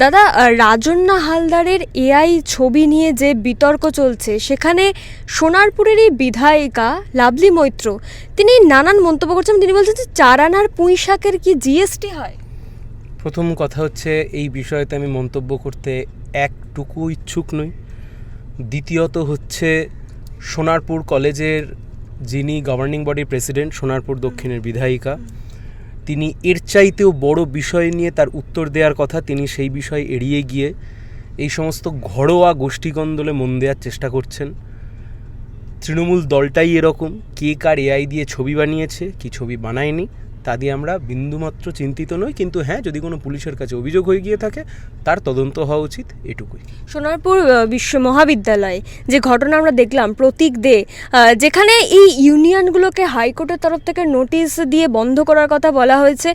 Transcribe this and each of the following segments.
দাদা রাজন্না হালদারের এআই ছবি নিয়ে যে বিতর্ক চলছে, সেখানে সোনারপুরেরই বিধায়িকা লাভলি মৈত্র, তিনি নানান মন্তব্য করছেন। তিনি বলছেন যে চার আনার পুঁই শাকের কি জিএসটি হয়? প্রথম কথা হচ্ছে, এই বিষয়তে আমি মন্তব্য করতে একটুকু ইচ্ছুক নই। দ্বিতীয়ত হচ্ছে, সোনারপুর কলেজের যিনি গভর্নিং বডির প্রেসিডেন্ট সোনারপুর দক্ষিণের বিধায়িকা তিনি এর চাইতেও বড় বিষয় নিয়ে তার উত্তর দেওয়ার কথা তিনি সেই বিষয় এড়িয়ে গিয়ে এই সমস্ত ঘরোয়া গোষ্ঠীকন্দলে মন দেওয়ার চেষ্টা করছেন। তৃণমূল দলটাই এরকম, কে কার এআই দিয়ে ছবি বানিয়েছে, কি ছবি বানায়নি তা দিয়ে আমরা বিন্দুমাত্র চিন্তিত নই কিন্তু হ্যাঁ যদি কোনো পুলিশের কাছে অভিযোগ হয়ে গিয়ে থাকে তার তদন্ত হওয়া উচিত এটুকুই। সোনারপুর বিশ্ব মহাবিদ্যালয়ে যে ঘটনা আমরা দেখলাম প্রতীক দে যেখানে এই ইউনিয়নগুলোকে হাইকোর্টের তরফ থেকে নোটিশ দিয়ে বন্ধ করার কথা বলা হয়েছে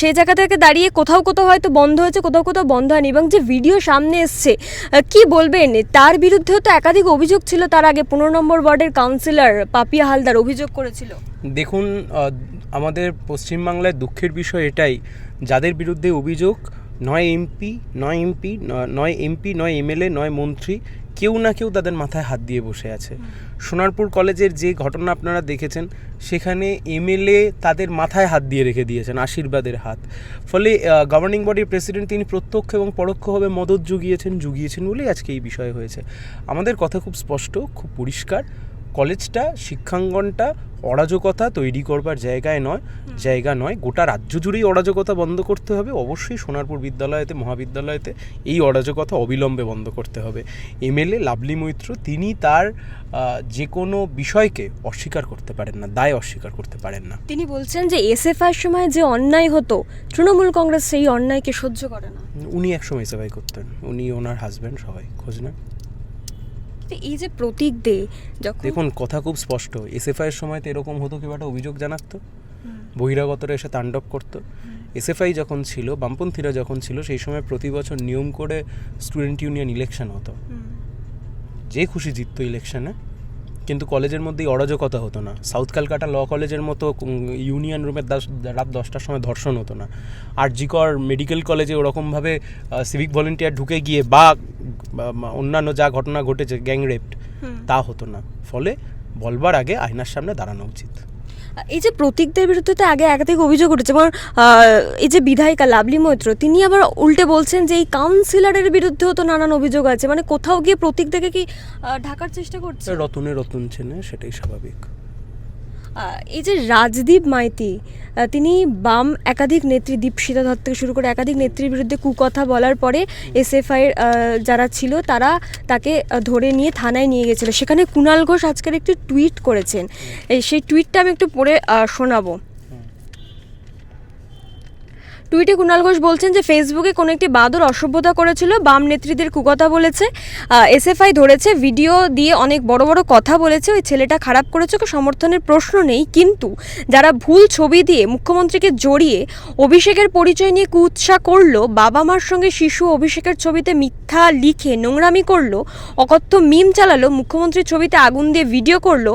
সেই জায়গা থেকে দাঁড়িয়ে কোথাও কোথাও হয়তো বন্ধ হয়েছে কোথাও কোথাও বন্ধ হয়নি এবং যে ভিডিও সামনে এসছে কি বলবেন? তার বিরুদ্ধেও তো একাধিক অভিযোগ ছিল তার আগে পনেরো নম্বর ওয়ার্ডের কাউন্সিলর পাপিয়া হালদার অভিযোগ করেছিল। দেখুন আমাদের পশ্চিমবাংলায় দুঃখের বিষয় এটাই, যাদের বিরুদ্ধে অভিযোগ, নয় এমপি নয় এমপি নয় এমপি, নয় এমএলএ, নয় মন্ত্রী, কেউ না কেউ তাদের মাথায় হাত দিয়ে বসে আছে। সোনারপুর কলেজের যে ঘটনা আপনারা দেখেছেন, সেখানে এমএলএ তাদের মাথায় হাত দিয়ে রেখে দিয়েছেন, আশীর্বাদের হাত। ফলে গভর্নিং বডির প্রেসিডেন্ট তিনি প্রত্যক্ষ এবং পরোক্ষভাবে মদত জুগিয়েছেন জুগিয়েছেন বলেই আজকে এই বিষয় হয়েছে। আমাদের কথা খুব স্পষ্ট, খুব পরিষ্কার। কলেজটা শিক্ষাঙ্গনটা অরাজকতা তৈরি করবার জায়গায় নয় জায়গা নয় গোটা রাজ্য জুড়েই অরাজকতা বন্ধ করতে হবে। অবশ্যই সোনারপুর বিদ্যালয়তে মহাবিদ্যালয়তে এই অরাজকতা অবিলম্বে বন্ধ করতে হবে। এমএলএ লাভলি মৈত্র তিনি তার যে কোনো বিষয়কে অস্বীকার করতে পারেন না দায় অস্বীকার করতে পারেন না। তিনি বলছেন যে এসএফআই সময় যে অন্যায় হতো তৃণমূল কংগ্রেস সেই অন্যায়কে সহ্য করে না। উনি একসময় সেবাই করতেন উনি ওনার হাজব্যান্ড সবাই খোঁজ তো এই যে প্রতীক দে যখন দেখুন কথা খুব স্পষ্ট। এসএফআই এর সময় তো এরকম হতো কেউ একটা অভিযোগ জানাতো। বহিরাগতরা এসে তাণ্ডব করতো। এসএফআই যখন ছিল বামপন্থীরা যখন ছিল সেই সময় প্রতি বছর নিয়ম করে স্টুডেন্ট ইউনিয়ন ইলেকশন হতো। যে খুশি জিততো ইলেকশনে কিন্তু কলেজের মধ্যেই অরাজকতা হতো না। সাউথ ক্যালকাটা ল কলেজের মতো ইউনিয়ন রুমের দশ- রাত দশটার সময় ধর্ষণ হতো না। আর জিকর মেডিকেল কলেজে ওরকমভাবে সিভিক ভলেন্টিয়ার ঢুকে গিয়ে বা বা অন্যান্য যা ঘটনা ঘটেছে গ্যাং রেপড তা হতো না। ফলে বলবার আগে আয়নার সামনে দাঁড়ানো উচিত। এই যে প্রতীকদের বিরুদ্ধে তো আগে একাধিক অভিযোগ উঠেছে এবং এই যে বিধায়িকা লাভলি মৈত্র, তিনি আবার উল্টে বলছেন যে এই কাউন্সিলরের বিরুদ্ধেও তো নানান অভিযোগ আছে। মানে কোথাও গিয়ে প্রতীক থেকে কি ঢাকার চেষ্টা করছে? রতনে রতন চেনে, সেটাই স্বাভাবিক। এই যে রাজদীপ মাইতি তিনি বাম একাধিক নেত্রী দীপশিতা দত্ত থেকে শুরু করে একাধিক নেত্রীর বিরুদ্ধে কুকথা বলার পরে এসএফআই যারা ছিল, তারা তাকে ধরে নিয়ে থানায় নিয়ে গেছিল। সেখানে কুণাল ঘোষ আজকের একটি টুইট করেছেন। এই সেই টুইটটা আমি একটু পড়ে শোনাবো। টুইটে কুণাল ঘোষ বলছেন যে ফেসবুকে কোনো একটি বাদর অসভ্যতা করেছিল, বাম নেত্রীদের কুকথা বলেছে এসএফআই ধরেছে, ভিডিও দিয়ে অনেক বড় বড় কথা বলেছে, ওই ছেলেটা খারাপ করেছে, ওকে সমর্থনের প্রশ্ন নেই, কিন্তু যারা ভুল ছবি দিয়ে মুখ্যমন্ত্রীকে জড়িয়ে অভিষেকের পরিচয় নিয়ে কুৎসা করল, বাবা মার সঙ্গে শিশু অভিষেকের ছবিতে মিথ্যা লিখে নোংরামি করল, অকথ্য মিম চালালো, মুখ্যমন্ত্রীর ছবিতে আগুন দিয়ে ভিডিও করল,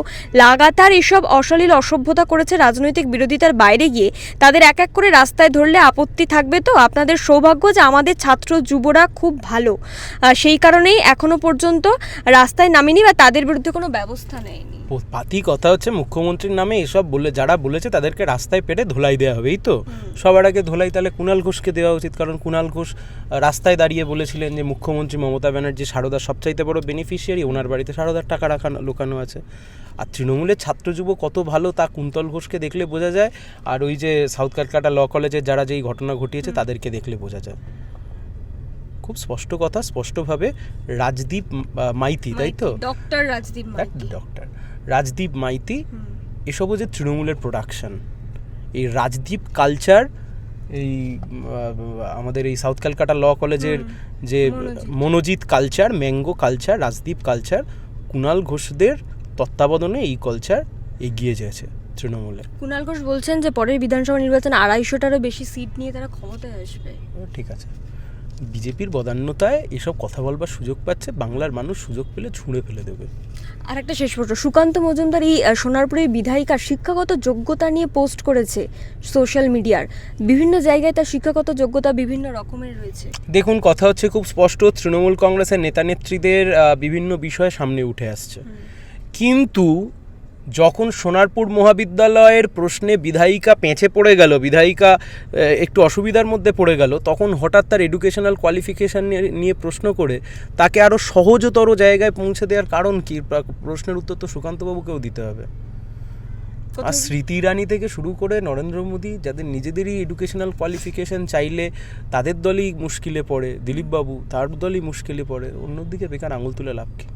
লাগাতার এসব অশালীল অসভ্যতা করেছে রাজনৈতিক বিরোধিতার বাইরে গিয়ে, তাদের এক এক করে রাস্তায় ধরলে আপত্তি থাকবে তো? আপনাদের সৌভাগ্য যে আমাদের ছাত্র যুবরা খুব ভালো। সেই কারণেই এখনও পর্যন্ত রাস্তায় নামেনি বা তাদের বিরুদ্ধে কোনো ব্যবস্থা নেয়নি। পাতি কথা হচ্ছে মুখ্যমন্ত্রীর নামে এসব বলে যারা বলেছে তাদেরকে রাস্তায় পেটে ধোলাই দেওয়া হবে এই তো? সবার আগে ধোলাই তাহলে কুণাল ঘোষকে দেওয়া উচিত কারণ কুণাল ঘোষ রাস্তায় দাঁড়িয়ে বলেছিলেন যে মুখ্যমন্ত্রী মমতা ব্যানার্জি সারদার সবচাইতে বড় বেনিফিশিয়ারি ওনার বাড়িতে সারদার টাকা রাখা লুকানো আছে। আর তৃণমূলের ছাত্র যুব কত ভালো তা কুন্তল ঘোষকে দেখলে বোঝা যায়। আর ওই যে সাউথ ক্যালকাটা ল কলেজের যারা যেই ঘটনা ঘটিয়েছে তাদেরকে দেখলে বোঝা যায়। খুব স্পষ্ট কথা স্পষ্টভাবে রাজদীপ মাইতি তাই তো? ডক্টর রাজদীপ ডক্টর রাজদীপ মাইতি এসবও যে তৃণমূলের প্রোডাকশন এই রাজদীপ কালচার এই আমাদের এই সাউথ ক্যালকাটা ল কলেজের যে। Monojit. Culture mango culture Rajdeep culture Kunal ঘোষদের তত্ত্বাবধানে এই কালচার এগিয়ে যাচ্ছে তৃণমূলে। কুণাল ঘোষ বলছেন যে পরের বিধানসভা নির্বাচনে আড়াইশোটারও বেশি সিট নিয়ে তারা ক্ষমতায় আসবে। ঠিক আছে। বিজেপির বদান্যতায় এসব কথা বলবার সুযোগ পাচ্ছে বাংলার মানুষ সুযোগ পেলে ছুঁড়ে ফেলে দেবে। আর একটা শেষ প্রশ্ন সুকান্ত মজুমদার এই সোনারপুরের বিধায়িকা শিক্ষাগত যোগ্যতা নিয়ে পোস্ট করেছে সোশ্যাল মিডিয়ার বিভিন্ন জায়গায় তার শিক্ষাগত যোগ্যতা বিভিন্ন রকমের রয়েছে। দেখুন কথা হচ্ছে খুব স্পষ্ট তৃণমূল কংগ্রেসের নেতা নেত্রীদের বিভিন্ন বিষয় সামনে উঠে আসছে। কিন্তু যখন সোনারপুর মহাবিদ্যালয়ের প্রশ্নে বিধায়িকা পেঁচে পড়ে গেল বিধায়িকা একটু অসুবিধার মধ্যে পড়ে গেল তখন হঠাৎ তার এডুকেশনাল কোয়ালিফিকেশান নিয়ে প্রশ্ন করে তাকে আরও সহজতর জায়গায় পৌঁছে দেওয়ার কারণ কি? প্রশ্নের উত্তর তো সুকান্তবাবুকেও দিতে হবে। আর স্মৃতি ইরানি থেকে শুরু করে নরেন্দ্র মোদী যাদের নিজেদেরই এডুকেশনাল কোয়ালিফিকেশন চাইলে তাদের দলই মুশকিলে পড়ে দিলীপবাবু তার দলই মুশকিলে পড়ে অন্যদিকে বেকার আঙুল তুলে লাভ কি?